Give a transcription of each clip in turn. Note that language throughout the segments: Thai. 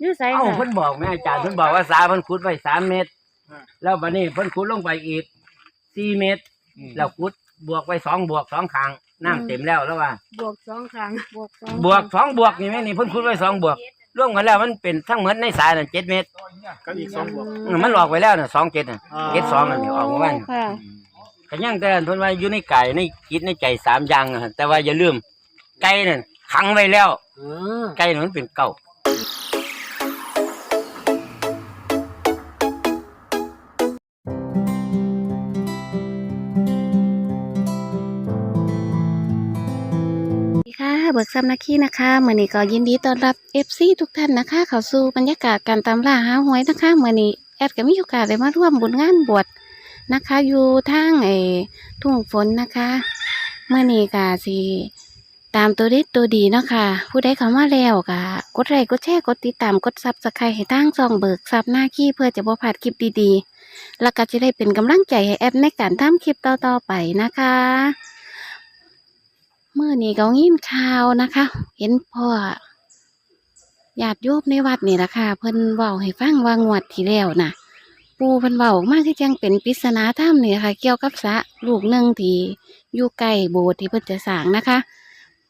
อยู่ไสเอ้าค่ะเพิ่นบอกแม่อาจารย์เพิ่นบอกว่าสาเพิ่นขุดไว้สามเมตร อ่า แล้วบัดนี้เพิ่นขุดลงไปอีกสี่เมตร แล้วขุดบวกไว้สองบวกสองครั้งน้ำเต็มแล้วแล้วว่า บวกสองครั้งบวกสองบวกสองบวกนี่แม่นี่เพิ่นขุดไว้สองบวกรวมกันแล้วมันเป็นทั้งหมดในสายน่ะเจ็ดเมตรก็อีกสองบวกอืมมันออกไปแล้วน่ะสองเจ็ดน่ะอ่า เจ็ดสองน่ะนี่ออกมาว่าค่ะ ก็ยังแต่เพิ่นว่าอยู่ในกายในจิตในใจสามอย่างอะแต่ว่าอย่าลืมไก่นั่นขังไว้แล้วอืมไก่นั่นมันเป็นเก่า เบิกซัมนักขี้นะคะมื่อนี้ก็ยินดีต้อนรับ FC ทุกท่านนะคะ เข้าสู่บรรยากาศการตามล่าหาหวยนะคะมื่อนี้แอดก็มีโอกาสได้มาร่วมบุญงานบวชนะคะ อยู่ทางไอ้ทุ่งฝนนะคะมื่อนี้ก็สิตามตัวเด็ดตัวดีเนาะค่ะ ผู้ใดเข้ามาแล้วก็กดไลค์กดแชร์กดติดตามกดซับสไครต์ให้ทางช่องเบิกซับหน้าขี้เพื่อจะบ่พลาดคลิปดีๆ แล้วก็จะได้เป็นกำลังใจให้แอดในการทำคลิปต่อๆไปนะคะ เมื่อนี้ก็ยินข่าวนะคะ เห็นพ่อญาติโยบในวัดนี่ละค่ะ เพิ่นเว้าให้ฟังว่างวดที่แล้วน่ะ ปูเพิ่นเว้าอกมาคือจังเป็นปริศนาธรรมนี่ค่ะ เกี่ยวกับสระลูกหนึ่งที่อยู่ใกล้โบสถ์ที่เพิ่นจะสร้างนะคะ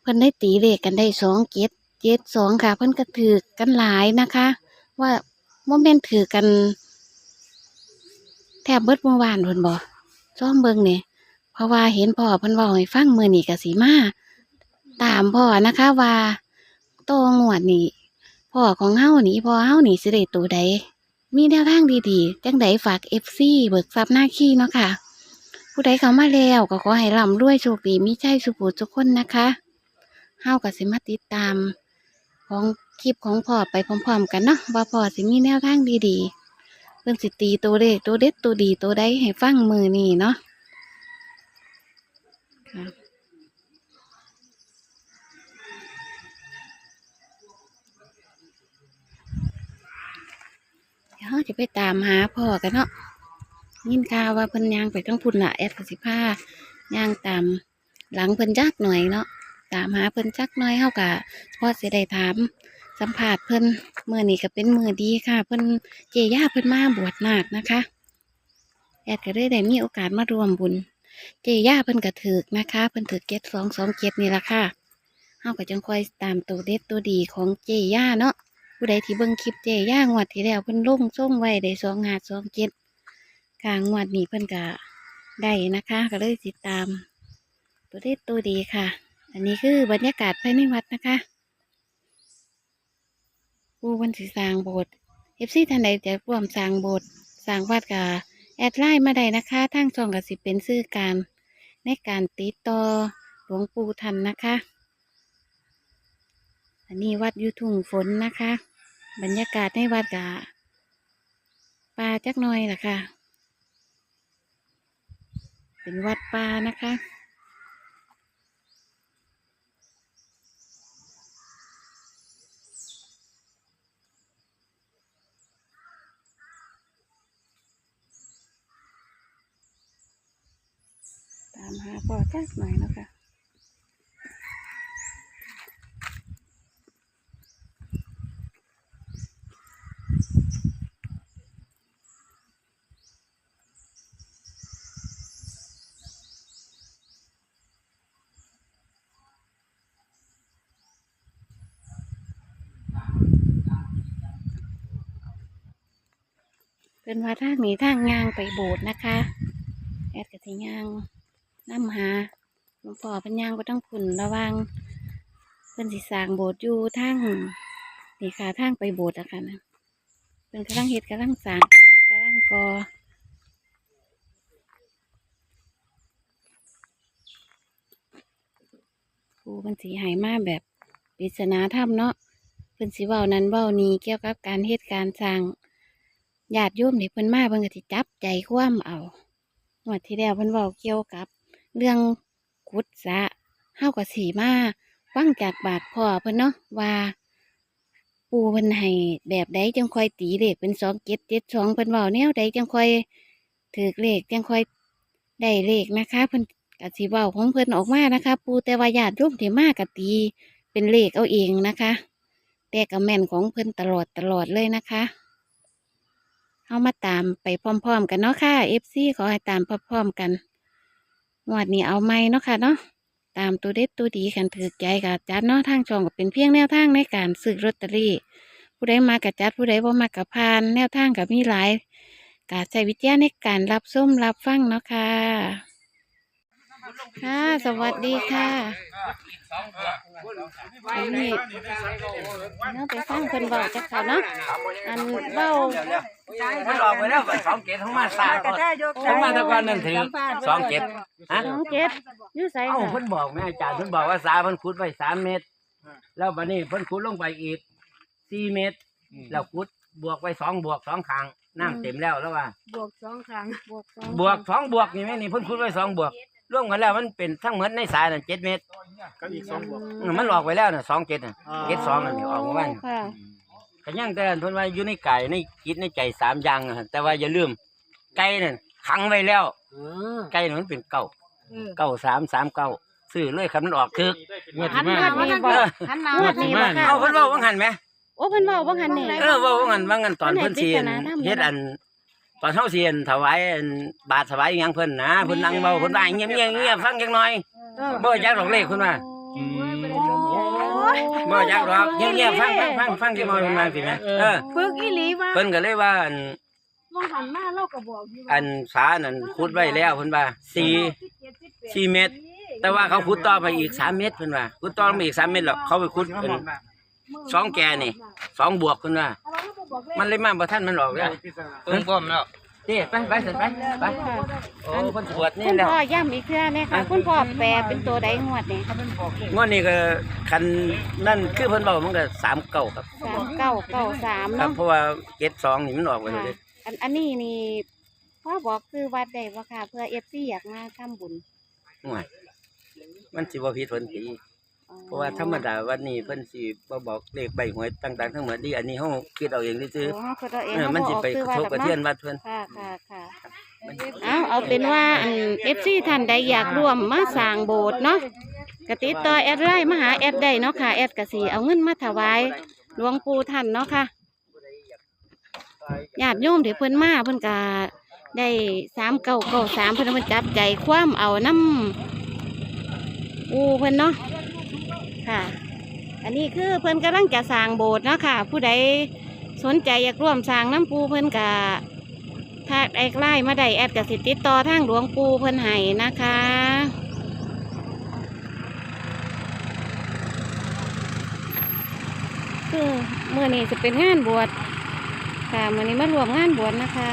เพิ่นได้ตีเลขกันได้สองเจ็ดเจ็ดสองค่ะ เพิ่นก็ถือกันหลายนะคะ ว่าโมเมนถือกัน แทบเบิดเมื่อวานเพิ่นบ่ซ้อมเบิ่งนี่ เพราะว่าเห็นพ่อเพิ่นว้าให้ฟังมื้อนี้ก็สิมาตามพ่อนะคะว่าโตงวดนี้พ่อของเฮานี่พ่อเฮานี่สิได้ตัวใดมีแนวทางดีๆจังไดฝาก FC เบิกทรัพย์หน้าขี้เนาะค่ะ ผู้ใดเข้ามาแล้วก็ขอให้ร่ำรวยโชคดีมีใจสุขุทุกคนนะคะเฮาก็สิมาติดตาม ของคลิปของพ่อไปพร้อมๆ กันเนาะว่าพ่อสิมีแนวทางดีๆเพิ่นสิตีตัวเลขตัวเด็ดตัวดีตัวใดให้ฟังมือนี้เนาะ ค่ะเดี๋ยวจะไปตามหาพ่อกันเนาะยินข่าวว่าเพิ่นย่างไปทั้งพุ่นละแอดกสิผ้าย่างตามหลังเพิ่นจักหน่อยเนาะตามหาเพิ่นจักหน่อยเฮากะพ่อสิได้ถามสัมภาษณ์เพิ่นมือนี้ก็เป็นมือดีค่ะ เพิ่นเจย่าเพิ่นมาบวชนาคนะคะ แอดก็เลยได้มีโอกาสมารวมบุญ เจย่าเพิ่นก็ถือกนะคะเพิ่นถือเก็ดสองสองเก็ดนี่ละค่ะเฮาก็จังคอยตามตัวเด็ดตัวดีของเจย่าเนาะผู้ใดที่เบิ่งคลิปเจย่างวดที่แล้วเพิ่นลงส่งไว้ได้สองหาสองเจ็ดกลางงวดนี้เพิ่นก็ได้นะคะ ก็เลยติดตาม ตัวเด็ดตัวดีค่ะ อันนี้คือบรรยากาศภายในวัดนะคะปูวันสิสางโบสถ์เอฟซีท่านใดจะร่วมสางโบสถ์สางวัดกับ แอดไลน์มาได้นะคะทางช่องกับสิเป็นซื่อการในการติดต่อหลวงปู่ทันนะคะ อันนี้วัดยุทุ่งฝนนะคะ บรรยากาศในวัดกะป่าจักน้อยล่ะค่ะ เป็นวัดป่านะคะ หาพ่อจักหน่อยนะคะเป็นว่าทางนี้ทางยางไปโบสถ์นะคะ แอดกะทิยาง น้ำหาหลวงพ่อพันยางก็ต้องขุนระวังเพิ่นสิสร้างโบสถ์อยู่ทางนี่ค่ะทางไปโบสถ์อะค่ะนะเพิ่นกำลังเฮ็ดกำลังสร้างค่ะกำลังก่อครูเพิ่นสีหายมาแบบปริศนาธรรมเนาะเพิ่นสิเว้านั้นเว้านี้เกี่ยวกับการเฮ็ดการสร้างญาติโยมที่เพิ่นมาเพิ่นก็สิจับใจความเอางวดที่แล้วเพิ่นเว้าเกี่ยวกับ เรื่องขุดสะเฮาก็สิมาฟังจากบาดพ่อเพิ่นเนาะว่า ปูเพิ่นให้แบบใดจังค่อยตีเลขเป็น2 7 7 2เพิ่นเว้าแนวใดจังค่อยถือเลขจังค่อยได้เลขนะคะเพิ่นก็สิเว้าของเพิ่นออกมานะคะ ปูแต่ว่าญาติโยมที่มาก็ตีเป็นเลขเอาเองนะคะ แต่ก็แม่นของเพิ่นตลอดตลอดเลยนะคะเอามาตามไปพร้อม ๆ กันเนาะค่ะ FC ขอให้ตามพร้อมๆกัน งวดนี้เอาไม้เนาะค่ะเนาะตามตัวเด็ดตัวดีกันถือใจกับจัดเนาะทางช่องก็เป็นเพียงแนวทางในการซื้อลอตเตอรี่ ผู้ใดมากับจัดผู้ใดบ่มากับพานแนวทางกับมีหลายการใช้วิจาในการรับส้มรับฟังเนาะค่ะ ค่ะ สวัสดีค่ะอันนี้เนาะไปฟังเพิ่นเว้าจักค่ะเนาะอันเว้ามันออกไปแล้วสองเกตทั้งมาสาก่อนทั้งมาแตะกอนนั่นถือสองเกตฮะน้องเกดอยู่ไสเอ้าค่ะเพิ่นบอกแม่อาจารย์เพิ่นบอกว่าสาเพิ่นขุดไว้สามเมตร แล้วบัดนี้เพิ่นขุดลงไปอีกสี่เมตร แล้วขุดบวกไปสองบวกสองครั้งน้ำเต็มแล้วแล้วว่า บวกสองครั้งบวกสองบวกสองบวกนี่แม่นี่เพิ่นขุดไว้สองบวก รวมกันแล้วมันเป็นทั้งหมดในสายนั่นเจ็ดเมตรก็อีกสองบวกอืมมันออกไปแล้วน่ะสองเกตน่ะเกตสองนั่นนี่ออกมาบ้านค่ะก็ยังแต่เพิ่นว่าอยู่ในกายในจิตในใจสามอย่างอะแต่ว่าอย่าลืมไก่นั่นขังไว้แล้วไก่นั่นมันเป็นเก้าเออเก้าสามสามเก้าซื้อเลยครับมันออกถึกหันหน้ามาทางเออหันหน้างวมาดทางนี้บ่ค่ะเอาเพิ่นเว้าว่างั้นไหม โอ้เพิ่นเว้าบ่หันนี่เออเว้าว่างั้นว่างั้นตอนเพิ่เพิ่นนให้สิปริศนาธรรมเฮ็ดอัน ตอนเฮาสิอันถวายอันบาทถวายอิหยังเพิ่นนะเพิ่นนั่งเว้าเพิ่นว่าเงียบๆเงียบๆฟังจักหน่อยเออบ่อยากดอกเลขเพิ่นว่าโอ้บ่อยากดอกเงียบๆฟังฟังฟังฟังจักหน่อยเพิ่นว่าสิแหมเออฝึกอีหลีว่าเพิ่นก็เลยว่าอันมองหันหน้าเราก็บอกอยู่ว่าอันสานั่นขุดไว้แล้วเพิ่นว่าสี่สี่เมตร แต่ว่าเขาขุดต่อไปอีกสามเมตรเพิ่นว่าขุดต่อไปอีกสามเมตรแล้วเขาไปขุดเป็นสองแกนี่สองบวกเพิ่นว่า มันเลยมาบ่ทันมันออกแล้วเพิ่งก้มแล้วเต้ไปไปสิไปไปโอ้เพิ่นสวดนี่คุณแล้วพ่อย้ำอีกเทื่อแน่ค่ะคุณพ่อแปลเป็นตัวใดงวดนี่งวดนี้ก็คันนั่นคือเพิ่นเว้ามันก็สามเก้าครับสามเก้าเก้าสามครับ เนาะเพราะว่าเจ็ดสองนี่มันออกไปค่ะเลยอันอันนี้นี่พ่อบอกคือวัดใดบ่ค่ะ เพื่อเอฟซีอยากมาทำบุญห่วยมันสิบ่ผิดเพิ่นตีอ๋อ เพราะว่าธรรมดาวันนี้เพิ่นสิบ่บอกเลขใบหวยต่างๆ ทั้งหมดนี่อันนี้เฮาคิดเอาเองซื่อโอ้เขาก็เอาเองๆเออมันสิไปกระทบกระเทือนเนาะวัดเพิ่นค่ะค่ะค่ะเอาเอาเป็นว่าอันเอฟซีท่านใดอยากร่วมมาสร้างโบสถ์เนาะกติดต่อแอดไลน์มาหาแอดได้เนาะค่ะแอดกสิเอาเงินมาถวายหลวงปู่ท่านเนาะค่ะญาติโยมที่เพิ่นมาเพิ่นก็ได้สามเก้าเก้าสามเพิ่นเอามาจับใจคว่ำเอาน้ำอูเพิ่นเนาะ ค่ะ อันนี้คือเพิ่นกำลังจะสร้างโบสถ์เนาะค่ะ ผู้ใดสนใจอยากร่วมสร้างน้ำปูเพิ่นกะถ้าไอ้ไล่มาได้แอดกับสิติดต่อทางหลวงปูเพิ่นให้นะคะ คือเมื่อนี้จะเป็นงานบวชค่ะเมื่อนี้มารวมงานบวชนะคะ